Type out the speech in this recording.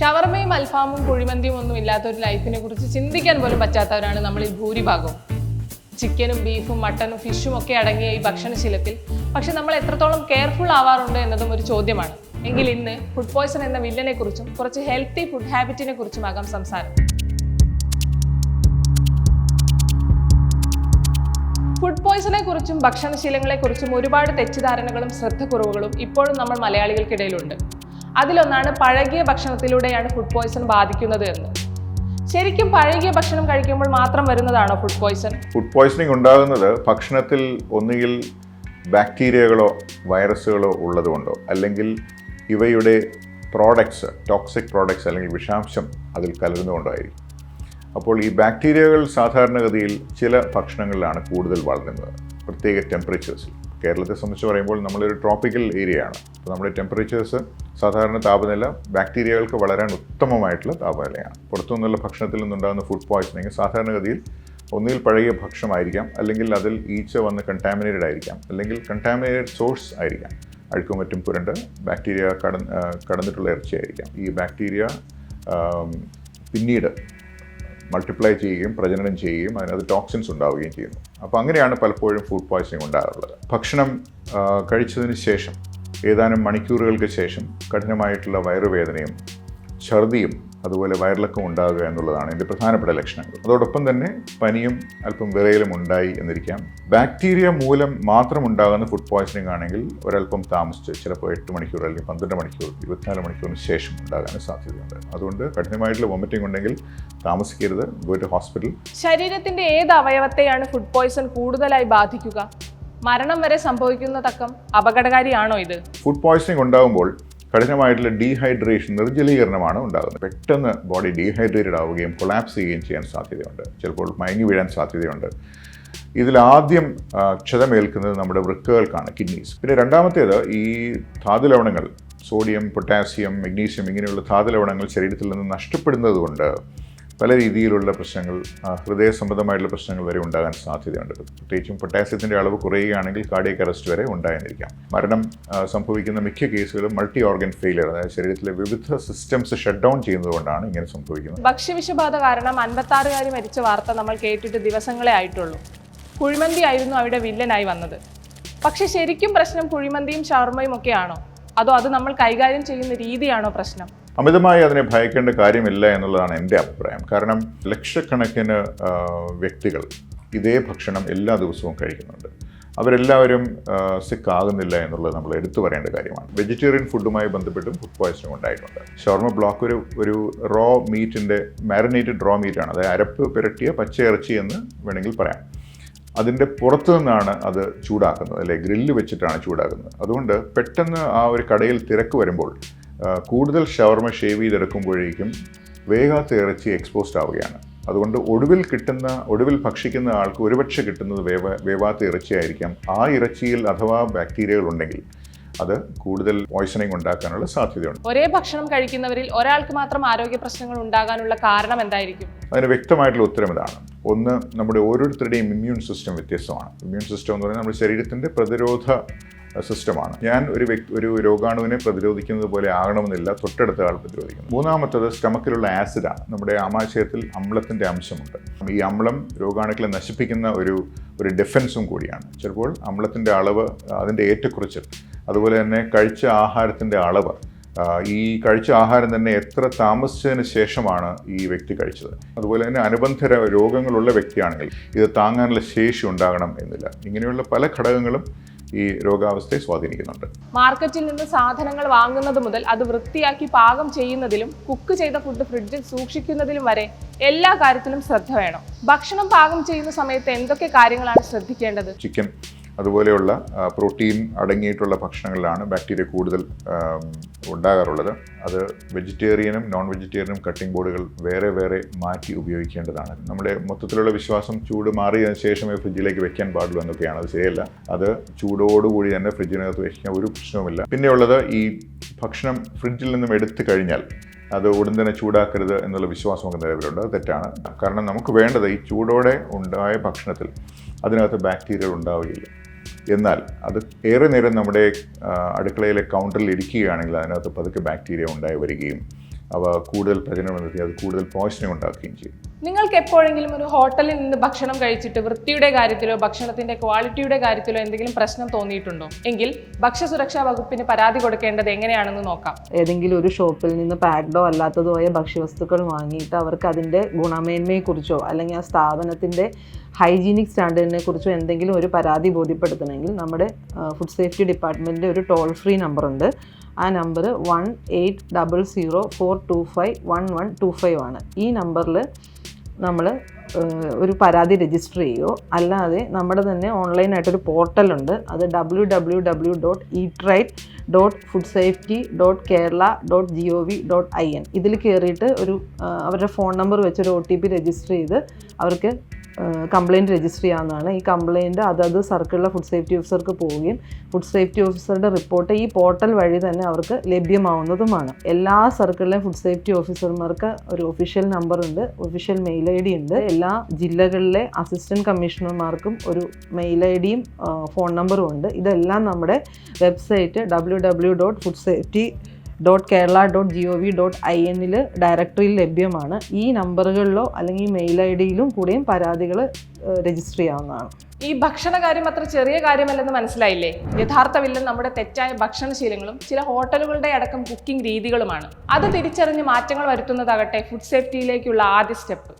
ഷവർമയും അൽഫാമും കുഴിമന്തിയും ഒന്നും ഇല്ലാത്ത ഒരു ലൈഫിനെ കുറിച്ച് ചിന്തിക്കാൻ പോലും പറ്റാത്തവരാണ് നമ്മളിൽ ഭൂരിഭാഗവും. ചിക്കനും ബീഫും മട്ടനും ഫിഷും ഒക്കെ അടങ്ങിയ ഈ ഭക്ഷണശീലത്തിൽ. പക്ഷെ നമ്മൾ എത്രത്തോളം കെയർഫുൾ ആവാറുണ്ട് എന്നതും ഒരു ചോദ്യമാണ്. എങ്കിൽ ഇന്ന് ഫുഡ് പോയ്സൺ എന്ന വില്ലനെ കുറിച്ചും കുറച്ച് ഹെൽത്തി ഫുഡ് ഹാബിറ്റിനെ കുറിച്ചുമാകാം സംസാരം. ഫുഡ് പോയ്സണെ കുറിച്ചും ഭക്ഷണശീലങ്ങളെ കുറിച്ചും ഒരുപാട് തെറ്റിദ്ധാരണകളും ശ്രദ്ധക്കുറവുകളും ഇപ്പോഴും നമ്മൾ മലയാളികൾക്കിടയിലുണ്ട്. അതിലൊന്നാണ് പഴകിയ ഭക്ഷണത്തിലൂടെയാണ് ഫുഡ് പോയ്സൺ ബാധിക്കുന്നത് എന്ന്. ശരിക്കും പഴകിയ ഭക്ഷണം കഴിക്കുമ്പോൾ മാത്രം വരുന്നതാണോ ഫുഡ് പോയ്സൺ ഫുഡ് പോയ്സണിങ് ഉണ്ടാകുന്നത് ഭക്ഷണത്തിൽ ഒന്നുകിൽ ബാക്ടീരിയകളോ വൈറസുകളോ ഉള്ളതുകൊണ്ടോ അല്ലെങ്കിൽ ഇവയുടെ പ്രോഡക്ട്സ് ടോക്സിക് പ്രോഡക്ട്സ് അല്ലെങ്കിൽ വിഷാംശം അതിൽ കലർന്നുകൊണ്ടോ ആയിരിക്കും അപ്പോൾ ഈ ബാക്ടീരിയകൾ സാധാരണഗതിയിൽ ചില ഭക്ഷണങ്ങളിലാണ് കൂടുതൽ വളരുന്നത്. പ്രത്യേക ടെമ്പറേച്ചേഴ്സിൽ കേരളത്തെ സംബന്ധിച്ച് പറയുമ്പോൾ നമ്മളൊരു ട്രോപ്പിക്കൽ ഏരിയ ആണ്. അപ്പോൾ നമ്മുടെ ടെമ്പറേച്ചേഴ്സ് സാധാരണ താപനില ബാക്ടീരിയകൾക്ക് വളരാൻ ഉത്തമമായിട്ടുള്ള താപനിലയാണ്. പുറത്തുനിന്നുള്ള ഭക്ഷണത്തിൽ നിന്നുണ്ടാകുന്ന ഫുഡ് പോയ്സണിങ് സാധാരണഗതിയിൽ ഒന്നിൽ പഴകിയ ഭക്ഷണമായിരിക്കാം അല്ലെങ്കിൽ അതിൽ ഈച്ച വന്ന് കണ്ടാമിനേറ്റഡ് ആയിരിക്കാം അല്ലെങ്കിൽ കണ്ടാമിനേറ്റഡ് സോഴ്സ് ആയിരിക്കാം. അഴുക്കും മറ്റും പുരണ്ട് ബാക്ടീരിയ കടന്ന് കടന്നിട്ടുള്ള ഇറച്ചിയായിരിക്കാം. ഈ ബാക്ടീരിയ പിന്നീട് മൾട്ടിപ്ലൈ ചെയ്യുകയും പ്രജനനം ചെയ്യുകയും അതിനകത്ത് ടോക്സിൻസ് ഉണ്ടാവുകയും ചെയ്യുന്നു. അപ്പോൾ അങ്ങനെയാണ് പലപ്പോഴും ഫുഡ് പോയ്സണിങ് ഉണ്ടാകാറുള്ളത്. ഭക്ഷണം കഴിച്ചതിന് ശേഷം ഏതാനും മണിക്കൂറുകൾക്ക് ശേഷം കഠിനമായിട്ടുള്ള വയറുവേദനയും ഛർദിയും അതുപോലെ വയറിളക്കം ഉണ്ടാകുക എന്നുള്ളതാണ് ഇതിന്റെ പ്രധാനപ്പെട്ട ലക്ഷണങ്ങൾ. അതോടൊപ്പം തന്നെ പനിയും അല്പം വിറയലും ഉണ്ടായി എന്നിരിക്കാം. ബാക്ടീരിയ മൂലം മാത്രം ഉണ്ടാകുന്ന ഫുഡ് പോയ്സണിംഗ് ആണെങ്കിൽ ഒരല്പം താമസിച്ച് ചിലപ്പോൾ എട്ട് മണിക്കൂർ അല്ലെങ്കിൽ പന്ത്രണ്ട് മണിക്കൂർ ഇരുപത്തിനാല് മണിക്കൂറിന് ശേഷം ഉണ്ടാകാൻ സാധ്യതയുണ്ട്. അതുകൊണ്ട് കഠിനമായിട്ടുള്ള വോമിറ്റിംഗ് ഉണ്ടെങ്കിൽ താമസിക്കരുത്. ഗോ ടു ഹോസ്പിറ്റൽ ശരീരത്തിന്റെ ഏത് അവയവത്തെയാണ് ഫുഡ് പോയ്സൺ കൂടുതലായി ബാധിക്കുക? മരണം വരെ സംഭവിക്കുന്ന തക്കം അപകടകാരിയാണോ ഇത്? ഫുഡ് പോയ്സണിംഗ് ഉണ്ടാകുമ്പോൾ കഠിനമായിട്ടുള്ള ഡീഹൈഡ്രേഷൻ നിർജലീകരണമാണ് ഉണ്ടാകുന്നത്. പെട്ടെന്ന് ബോഡി ഡീഹൈഡ്രേറ്റഡ് ആവുകയും കൊളാപ്സ് ചെയ്യുകയും ചെയ്യാൻ സാധ്യതയുണ്ട്. ചിലപ്പോൾ മയങ്ങി വീഴാൻ സാധ്യതയുണ്ട്. ഇതിലാദ്യം ക്ഷതമേൽക്കുന്നത് നമ്മുടെ വൃക്കകൾക്കാണ് കിഡ്നീസ്. പിന്നെ രണ്ടാമത്തേത് ഈ ധാതു ലവണങ്ങൾ സോഡിയം പൊട്ടാസ്യം മഗ്നീഷ്യം ഇങ്ങനെയുള്ള ധാതു ലവണങ്ങൾ ശരീരത്തിൽ നിന്ന് നഷ്ടപ്പെടുന്നത് കൊണ്ട് പല രീതിയിലുള്ള പ്രശ്നങ്ങൾ ഹൃദയ സംബന്ധമായിട്ടുള്ള പ്രശ്നങ്ങൾ വരെ ഉണ്ടാകാൻ സാധ്യതയുണ്ട്. പ്രത്യേകിച്ചും പൊട്ടാസ്യത്തിന്റെ അളവ് കുറയുകയാണെങ്കിൽ കാർഡിയക് അറസ്റ്റ് വരെ ഉണ്ടായെന്നിരിക്കാം മരണം സംഭവിക്കുന്ന മിക്ക കേസുകളും മൾട്ടി ഓർഗൻ ഫെയിലിയർ അതായത് ശരീരത്തിലെ വിവിധ സിസ്റ്റംസ് ഷട്ട് ഡൗൺ ചെയ്യുന്നതുകൊണ്ടാണ് ഇങ്ങനെ സംഭവിക്കുന്നത്. ഭക്ഷ്യവിഷബാധ കാരണം അൻപത്താറുകാരി മരിച്ച വാർത്ത നമ്മൾ കേട്ടിട്ട് ദിവസങ്ങളെ ആയിട്ടുള്ളൂ. കുഴിമന്തി ആയിരുന്നു അവിടെ വില്ലനായി വന്നത്. പക്ഷെ ശരിക്കും പ്രശ്നം കുഴിമന്തിയും ഷവർമയും ഒക്കെയാണോ? അതോ അത് നമ്മൾ കൈകാര്യം ചെയ്യുന്ന രീതിയാണോ പ്രശ്നം? അമിതമായി അതിനെ ഭയക്കേണ്ട കാര്യമില്ല എന്നുള്ളതാണ് എന്റെ അഭിപ്രായം. കാരണം ലക്ഷക്കണക്കിന് വ്യക്തികൾ ഇതേ ഭക്ഷണം എല്ലാ ദിവസവും കഴിക്കുന്നുണ്ട്. അവരെല്ലാവരും സിക്ക് ആകുന്നില്ല എന്നുള്ളത് നമ്മൾ എടുത്തു പറയേണ്ട കാര്യമാണ്. വെജിറ്റേറിയൻ ഫുഡുമായി ബന്ധപ്പെട്ടും ഫുഡ് പോയ്സണിങ് ഉണ്ടായിട്ടുണ്ട്. ഷോർമ ബ്ലോക്ക് ഒരു ഒരു റോ മീറ്റിന്റെ മാരിനേറ്റഡ് റോ മീറ്റാണ് അതായത് അരപ്പ് പുരട്ടിയ പച്ചയിറച്ചി എന്ന് വേണമെങ്കിൽ പറയാം. അതിന്റെ പുറത്തു നിന്നാണ് അത് ചൂടാക്കുന്നത്. അല്ലെ ഗ്രില്ല് വെച്ചിട്ടാണ് ചൂടാക്കുന്നത്. അതുകൊണ്ട് പെട്ടെന്ന് ആ ഒരു കടയിൽ തിരക്ക് വരുമ്പോൾ കൂടുതൽ ഷവർമ ഷേവ് ചെയ്തെടുക്കുമ്പോഴേക്കും വേഗാത്ത ഇറച്ചി എക്സ്പോസ്ഡ് ആവുകയാണ്. അതുകൊണ്ട് ഒടുവിൽ കിട്ടുന്ന ഒടുവിൽ ഭക്ഷിക്കുന്ന ആൾക്ക് ഒരുപക്ഷെ കിട്ടുന്നത് വേവ വേവാത്ത ഇറച്ചിയായിരിക്കാം. ആ ഇറച്ചിയിൽ അഥവാ ബാക്ടീരിയകൾ ഉണ്ടെങ്കിൽ അത് കൂടുതൽ പോയ്സണിങ് ഉണ്ടാക്കാനുള്ള സാധ്യതയുണ്ട്. ഒരേ ഭക്ഷണം കഴിക്കുന്നവരിൽ ഒരാൾക്ക് മാത്രം ആരോഗ്യ പ്രശ്നങ്ങൾ ഉണ്ടാകാനുള്ള കാരണം എന്തായിരിക്കും? അതിന് വ്യക്തമായിട്ടുള്ള ഉത്തരം ഇതാണ്. ഒന്ന് നമ്മുടെ ഓരോരുത്തരുടെയും ഇമ്മ്യൂൺ സിസ്റ്റം വ്യത്യസ്തമാണ്. ഇമ്മ്യൂൺ സിസ്റ്റം എന്ന് പറഞ്ഞാൽ നമ്മുടെ ശരീരത്തിന്റെ പ്രതിരോധ സിസ്റ്റമാണ്. ഞാൻ ഒരു വ്യക്തി ഒരു രോഗാണുവിനെ പ്രതിരോധിക്കുന്നത് പോലെ ആകണമെന്നില്ല തൊട്ടടുത്ത ആൾ പ്രതിരോധിക്കുന്നു. മൂന്നാമത്തത് സ്റ്റമക്കിലുള്ള ആസിഡാണ്. നമ്മുടെ ആമാശയത്തിൽ അമ്ലത്തിന്റെ അംശമുണ്ട്. ഈ അമ്ലം രോഗാണുക്കളെ നശിപ്പിക്കുന്ന ഒരു ഒരു ഡിഫൻസും കൂടിയാണ്. ചിലപ്പോൾ അമ്ലത്തിന്റെ അളവ് അതിന്റെ ഏറ്റക്കുറച്ചിൽ അതുപോലെ തന്നെ കഴിച്ച ആഹാരത്തിന്റെ അളവ് ഈ കഴിച്ച ആഹാരം തന്നെ എത്ര താമസിച്ചതിന് ശേഷമാണ് ഈ വ്യക്തി കഴിച്ചത്. അതുപോലെ തന്നെ അനുബന്ധ രോഗങ്ങളുള്ള വ്യക്തിയാണെങ്കിൽ ഇത് താങ്ങാനുള്ള ശേഷി ഉണ്ടാകണം എന്നില്ല. ഇങ്ങനെയുള്ള പല ഘടകങ്ങളും ഈ രോഗാവസ്ഥയെ സ്വാധീനിക്കുന്നുണ്ട്. മാർക്കറ്റിൽ നിന്ന് സാധനങ്ങൾ വാങ്ങുന്നത് മുതൽ അത് വൃത്തിയാക്കി പാകം ചെയ്യുന്നതിലും കുക്ക് ചെയ്ത ഫുഡ് ഫ്രിഡ്ജിൽ സൂക്ഷിക്കുന്നതിലും വരെ എല്ലാ കാര്യത്തിലും ശ്രദ്ധ വേണം. ഭക്ഷണം പാകം ചെയ്യുന്ന സമയത്ത് എന്തൊക്കെ കാര്യങ്ങളാണ് ശ്രദ്ധിക്കേണ്ടത്? ചിക്കൻ അതുപോലെയുള്ള പ്രോട്ടീൻ അടങ്ങിയിട്ടുള്ള ഭക്ഷണങ്ങളിലാണ് ബാക്ടീരിയ കൂടുതൽ ഉണ്ടാകാറുള്ളത്. അത് വെജിറ്റേറിയനും നോൺ വെജിറ്റേറിയനും കട്ടിംഗ് ബോർഡുകൾ വേറെ വേറെ മാറ്റി ഉപയോഗിക്കേണ്ടതാണ്. നമ്മുടെ മൊത്തത്തിലുള്ള വിശ്വാസം ചൂട് മാറിയതിനു ശേഷമേ ഫ്രിഡ്ജിലേക്ക് വെക്കാൻ പാടുള്ളൂ എന്നൊക്കെയാണ്. അത് ശരിയല്ല. അത് ചൂടോടുകൂടി തന്നെ ഫ്രിഡ്ജിനകത്ത് വെക്കാൻ ഒരു പ്രശ്നവുമില്ല. പിന്നെയുള്ളത് ഈ ഭക്ഷണം ഫ്രിഡ്ജിൽ നിന്നും എടുത്തു കഴിഞ്ഞാൽ അത് ഉടൻ തന്നെ ചൂടാക്കരുത് എന്നുള്ള വിശ്വാസമൊക്കെ നിലവിലുണ്ട്. അത് തെറ്റാണ്. കാരണം നമുക്ക് വേണ്ടത് ഈ ചൂടോടെ ഉണ്ടായ ഭക്ഷണത്തിൽ അതിനകത്ത് ബാക്ടീരിയകൾ ഉണ്ടാവുകയില്ല. എന്നാൽ അത് ഏറെ നേരം നമ്മുടെ അടുക്കളയിലെ കൗണ്ടറിൽ ഇരിക്കുകയാണെങ്കിൽ അതിനകത്ത് പതുക്കെ ബാക്ടീരിയ ഉണ്ടായി വരികയും അവ കൂടുതൽ പ്രചരണം നടത്തി അത് കൂടുതൽ പോയ്സണിങ് ഉണ്ടാക്കുകയും ചെയ്യും. നിങ്ങൾക്ക് എപ്പോഴെങ്കിലും ഒരു ഹോട്ടലിൽ നിന്ന് ഭക്ഷണം കഴിച്ചിട്ട് വൃത്തിയുടെ കാര്യത്തിലോ ഭക്ഷണത്തിന്റെ ക്വാളിറ്റിയുടെ കാര്യത്തിലോ എന്തെങ്കിലും പ്രശ്നം തോന്നിയിട്ടുണ്ടോ? എങ്കിൽ ഭക്ഷ്യസുരക്ഷാ വകുപ്പിന് പരാതി കൊടുക്കേണ്ടത് എങ്ങനെയാണെന്ന് നോക്കാം. ഏതെങ്കിലും ഒരു ഷോപ്പിൽ നിന്ന് പാക്ഡോ അല്ലാത്തതോ ആയ ഭക്ഷ്യവസ്തുക്കൾ വാങ്ങിയിട്ട് അവർക്ക് അതിന്റെ ഗുണമേന്മയെക്കുറിച്ചോ അല്ലെങ്കിൽ ആ സ്ഥാപനത്തിന്റെ ഹൈജീനിക് സ്റ്റാൻഡേർഡിനെ കുറിച്ചോ എന്തെങ്കിലും ഒരു പരാതി ബോധ്യപ്പെടുത്തണമെങ്കിൽ നമ്മുടെ ഫുഡ് സേഫ്റ്റി ഡിപ്പാർട്ട്മെന്റിന്റെ ഒരു ടോൾ ഫ്രീ നമ്പറുണ്ട്. ആ number one eight double zero four two five one one two five ആണ്. ഈ നമ്പറിൽ നമ്മൾ ഒരു പരാതി രജിസ്റ്റർ ചെയ്യുകയോ അല്ലാതെ നമ്മുടെ തന്നെ ഓൺലൈനായിട്ടൊരു പോർട്ടലുണ്ട്. അത് W W W dot eat right dot food safety dot Kerala dot G O V dot I N ഇതിൽ കയറിയിട്ട് ഒരു അവരുടെ ഫോൺ നമ്പർ വെച്ചൊരു ഒ ടി പി രജിസ്റ്റർ ചെയ്ത് അവർക്ക് കംപ്ലയിന്റ് രജിസ്റ്റർ ചെയ്യാവുന്നതാണ്. ഈ കംപ്ലയിന്റ് അതത് സർക്കിളിലെ ഫുഡ് സേഫ്റ്റി ഓഫീസർക്ക് പോവുകയും ഫുഡ് സേഫ്റ്റി ഓഫീസറുടെ റിപ്പോർട്ട് ഈ പോർട്ടൽ വഴി തന്നെ അവർക്ക് ലഭ്യമാവുന്നതുമാണ്. എല്ലാ സർക്കിളിലെയും ഫുഡ് സേഫ്റ്റി ഓഫീസർമാർക്ക് ഒരു ഒഫീഷ്യൽ നമ്പറുണ്ട് ഒഫീഷ്യൽ മെയിൽ ഐ ഡി ഉണ്ട്. എല്ലാ ജില്ലകളിലെ അസിസ്റ്റന്റ് കമ്മീഷണർമാർക്കും ഒരു മെയിൽ ഐ ഡിയും ഫോൺ നമ്പറും ഉണ്ട്. ഇതെല്ലാം നമ്മുടെ website W W dot food safety dot Kerala dot G O V dot I എന്നിൽ ഡയറക്ടറിയിൽ ലഭ്യമാണ്. ഈ നമ്പറുകളിലോ അല്ലെങ്കിൽ മെയിൽ ഐ ഡിയിലും കൂടെയും പരാതികൾ രജിസ്റ്റർ ചെയ്യാവുന്നതാണ്. ഈ ഭക്ഷണ കാര്യം അത്ര ചെറിയ കാര്യമല്ലെന്ന് മനസ്സിലായില്ലേ? യഥാർത്ഥ വില്ലൻ നമ്മുടെ തെറ്റായ ഭക്ഷണശീലങ്ങളും ചില ഹോട്ടലുകളുടെ അടക്കം കുക്കിംഗ് രീതികളുമാണ്. അത് തിരിച്ചറിഞ്ഞ് മാറ്റങ്ങൾ വരുത്തുന്നതാകട്ടെ ഫുഡ് സേഫ്റ്റിയിലേക്കുള്ള ആദ്യ സ്റ്റെപ്പ്